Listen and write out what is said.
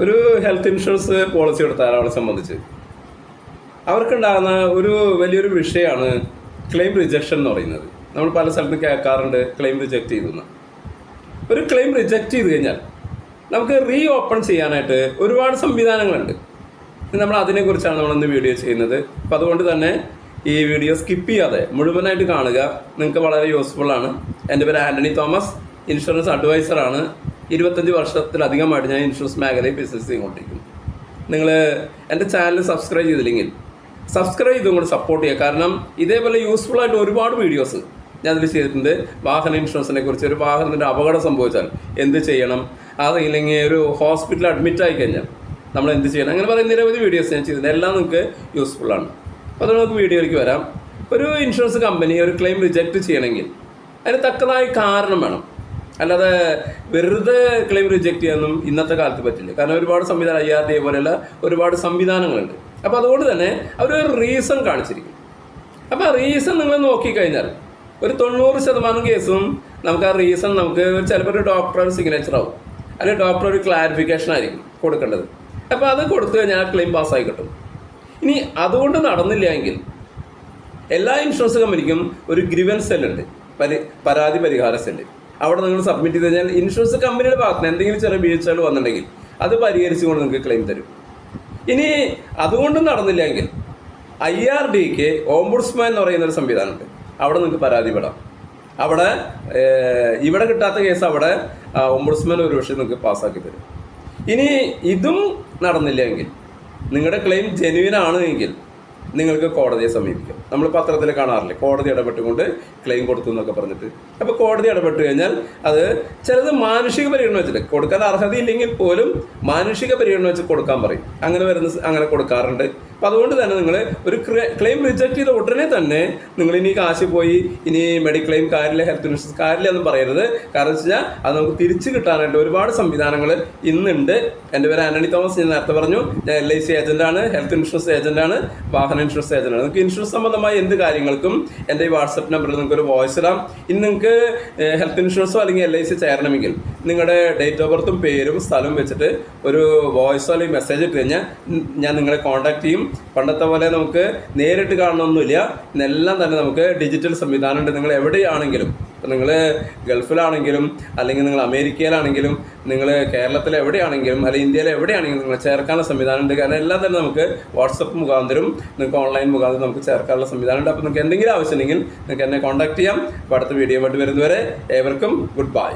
ഒരു health insurance policy എടുത്ത ഒരാളെ സംബന്ധിച്ച്. അവർക്കുണ്ടാകുന്ന ഒരു വലിയൊരു വിഷയമാണ് ക്ലെയിം റിജക്ഷൻ എന്ന് പറയുന്നത്. നമ്മൾ പല സ്ഥലത്തും കേൾക്കാറുണ്ട് ക്ലെയിം റിജക്റ്റ് ചെയ്തെന്ന് ഒരു ക്ലെയിം റിജക്റ്റ് ചെയ്ത് കഴിഞ്ഞാൽ നമുക്ക് റീ ഓപ്പൺ ചെയ്യാനായിട്ട് ഒരുപാട് സംവിധാനങ്ങളുണ്ട്. നമ്മൾ അതിനെക്കുറിച്ചാണ് നമ്മൾ ഇന്ന് വീഡിയോ ചെയ്യുന്നത്. അപ്പോൾ അതുകൊണ്ട് തന്നെ ഈ വീഡിയോ സ്കിപ്പ് ചെയ്യാതെ മുഴുവനായിട്ട് കാണുക. നിങ്ങൾക്ക് വളരെ യൂസ്ഫുൾ ആണ്. എന്റെ പേര് ആന്റണി തോമസ്. ഇൻഷുറൻസ് അഡ്വൈസറാണ് ഇരുപത്തഞ്ച് വർഷത്തിലധികമായിട്ട് ഞാൻ ഇൻഷുറൻസ് മേഖലയിൽ ബിസിനസ് ചെയ്തുകൊണ്ടിരിക്കുന്നു. നിങ്ങൾ എന്റെ ചാനൽ സബ്സ്ക്രൈബ് ചെയ്തില്ലെങ്കിൽ സബ്സ്ക്രൈബ് ചെയ്തും കൂടെ സപ്പോർട്ട് ചെയ്യുക. കാരണം ഇതേപോലെ യൂസ്ഫുൾ ആയിട്ട് ഒരുപാട് വീഡിയോസ് ഞാൻ അതിൽ ചെയ്തിട്ടുണ്ട്. വാഹന ഇൻഷുറൻസിനെ കുറിച്ച് ഒരു വാഹനത്തിന്റെ അപകടം സംഭവിച്ചാൽ എന്ത് ചെയ്യണം? അതില്ലെങ്കിൽ ഒരു ഹോസ്പിറ്റലിൽ അഡ്മിറ്റ് ആയി കഴിഞ്ഞാൽ നമ്മൾ എന്ത് ചെയ്യണം? അങ്ങനെ പറയുന്ന നിരവധി വീഡിയോസ് ഞാൻ ചെയ്തിട്ടുണ്ട്. എല്ലാം നിങ്ങൾക്ക് യൂസ്ഫുൾ ആണ്. അപ്പോൾ അത് നമുക്ക് വീഡിയോയിലേക്ക് വരാം. ഒരു ഇൻഷുറൻസ് കമ്പനി ഒരു ക്ലെയിം റിജക്റ്റ് ചെയ്യണമെങ്കിൽ അതിന് തക്കതായ കാരണം വേണം. അല്ലാതെ വെറുതെ ക്ലെയിം റിജക്റ്റ് ചെയ്യാനൊന്നും ഇന്നത്തെ കാലത്ത് പറ്റില്ല. കാരണം ഒരുപാട് സംവിധാനം ഐ ആർ ഡി പോലെയുള്ള ഒരുപാട് സംവിധാനങ്ങളുണ്ട്. അപ്പോൾ അതുകൊണ്ട് തന്നെ അവരൊരു റീസൺ കാണിച്ചിരിക്കും അപ്പോൾ ആ റീസൺ നിങ്ങൾ നോക്കിക്കഴിഞ്ഞാൽ ഒരു തൊണ്ണൂറ് ശതമാനം കേസും നമുക്ക് ആ റീസൺ നമുക്ക് ചിലപ്പോൾ ഒരു ഡോക്ടറുടെ സിഗ്നേച്ചർ ആവും. അല്ലെങ്കിൽ ഡോക്ടർ ഒരു ക്ലാരിഫിക്കേഷൻ ആയിരിക്കും കൊടുക്കേണ്ടത്. അപ്പോൾ അത് കൊടുത്തു കഴിഞ്ഞാൽ ആ ക്ലെയിം പാസ്സായി കിട്ടും. ഇനി അതുകൊണ്ട് നടന്നില്ല എങ്കിൽ എല്ലാ ഇൻഷുറൻസ് കമ്പനിക്കും ഒരു ഗ്രിവൻസ് സെല്ലുണ്ട് പരി പരാതി പരിഹാര സെല്ല് അവിടെ നിങ്ങൾ സബ്മിറ്റ് ചെയ്ത് കഴിഞ്ഞാൽ ഇൻഷുറൻസ് കമ്പനിയുടെ ഭാഗത്ത് നിന്ന് എന്തെങ്കിലും ചെറിയ വീഴ്ചകൾ വന്നിട്ടുണ്ടെങ്കിൽ അത് പരിഹരിച്ചുകൊണ്ട് നിങ്ങൾക്ക് ക്ലെയിം തരും. ഇനി അതുകൊണ്ടും നടന്നില്ലെങ്കിൽ ഐ ആർ ഡിക്ക് ഓംബുഡ്സ്മാൻ എന്ന് പറയുന്ന ഒരു സംവിധാനമുണ്ട്. അവിടെ നിങ്ങൾക്ക് പരാതിപ്പെടാം. അവിടെ ഇവിടെ കിട്ടാത്ത കേസ് അവിടെ ഓംബുഡ്സ്മാൻ ഒരു പക്ഷേ നിങ്ങൾക്ക് പാസ്സാക്കി തരും. ഇനി ഇതും നടന്നില്ലെങ്കിൽ നിങ്ങളുടെ ക്ലെയിം ജെന്യുവൻ ആണ് എങ്കിൽ നിങ്ങൾക്ക് കോടതിയെ സമീപിക്കാം. നമ്മൾ പത്രത്തിൽ കാണാറില്ലേ? കോടതി ഇടപെട്ടുകൊണ്ട് ക്ലെയിം കൊടുത്തു എന്നൊക്കെ പറഞ്ഞിട്ട്. അപ്പോൾ കോടതി ഇടപെട്ട് കഴിഞ്ഞാൽ അത് ചിലത് മാനുഷിക പരിഗണന വെച്ചിട്ട് കൊടുക്കാൻ അർഹതയില്ലെങ്കിൽ പോലും മാനുഷിക പരിഗണന വെച്ച് കൊടുക്കാൻ പറയും. അങ്ങനെ വരുന്ന അങ്ങനെ കൊടുക്കാറുണ്ട്. അപ്പോൾ അതുകൊണ്ട് തന്നെ നിങ്ങൾ ഒരു ക്ലെയിം റിജക്ട് ചെയ്ത ഉടനെ തന്നെ നിങ്ങൾ ഇനി കാശ് പോയി ഇനി മെഡിക്ലെയിം കാര്യമില്ല ഹെൽത്ത് ഇൻഷുറൻസ് കാര്യമില്ല എന്ന് പറയരുത്. കാരണം വെച്ച് കഴിഞ്ഞാൽ അത് നമുക്ക് തിരിച്ചു കിട്ടാനായിട്ട് ഒരുപാട് സംവിധാനങ്ങൾ ഇന്നുണ്ട്. എന്റെ പേര് ആന്റണി തോമസ് ഞാൻ നേരത്തെ പറഞ്ഞു. ഞാൻ എൽ ഐ സി ഏജന്റാണ് ഹെൽത്ത് ഇൻഷുറൻസ് ഏജന്റാണ് വാഹന ഇൻഷുറൻസ് ഏജന്റാണ് നിങ്ങൾക്ക് ഇൻഷുറൻസ് സംബന്ധമായ എന്ത് കാര്യങ്ങൾക്കും എന്റെ ഈ വാട്സപ്പ് നമ്പറിൽ നിങ്ങൾക്ക് ഒരു വോയിസ് ഇടാം. ഇന്ന് നിങ്ങൾക്ക് ഹെൽത്ത് ഇൻഷുറൻസോ അല്ലെങ്കിൽ എൽ ഐ സി ചേരണമെങ്കിൽ നിങ്ങളുടെ ഡേറ്റ് ഓഫ് ബർത്തും പേരും സ്ഥലവും വെച്ചിട്ട് ഒരു വോയിസോ അല്ലെങ്കിൽ മെസ്സേജ് ഇട്ട് കഴിഞ്ഞാൽ ഞാൻ നിങ്ങളെ കോൺടാക്ട് ചെയ്യും. പണ്ടത്തെ പോലെ നമുക്ക് നേരിട്ട് കാണണമെന്നില്ല എല്ലാം തന്നെ നമുക്ക് ഡിജിറ്റൽ സംവിധാനമുണ്ട് നിങ്ങൾ എവിടെയാണെങ്കിലും നിങ്ങൾ ഗൾഫിലാണെങ്കിലും അല്ലെങ്കിൽ നിങ്ങൾ അമേരിക്കയിലാണെങ്കിലും നിങ്ങൾ കേരളത്തിൽ എവിടെയാണെങ്കിലും അല്ലെങ്കിൽ ഇന്ത്യയിൽ എവിടെയാണെങ്കിലും നിങ്ങൾ ചേർക്കാനുള്ള സംവിധാനമുണ്ട് കാരണം എല്ലാം തന്നെ നമുക്ക് വാട്സപ്പ് മുഖാന്തരം നിങ്ങൾക്ക് ഓൺലൈൻ മുഖാന്തരം നമുക്ക് ചേർക്കാനുള്ള സംവിധാനമുണ്ട് അപ്പോൾ നിങ്ങൾക്ക് എന്തെങ്കിലും ആവശ്യമുണ്ടെങ്കിൽ നിങ്ങൾക്ക് എന്നെ കോൺടാക്ട് ചെയ്യാം. അപ്പോൾ അടുത്ത വീഡിയോ ആയിട്ട് വരുന്നവരെ ഏവർക്കും ഗുഡ് ബൈ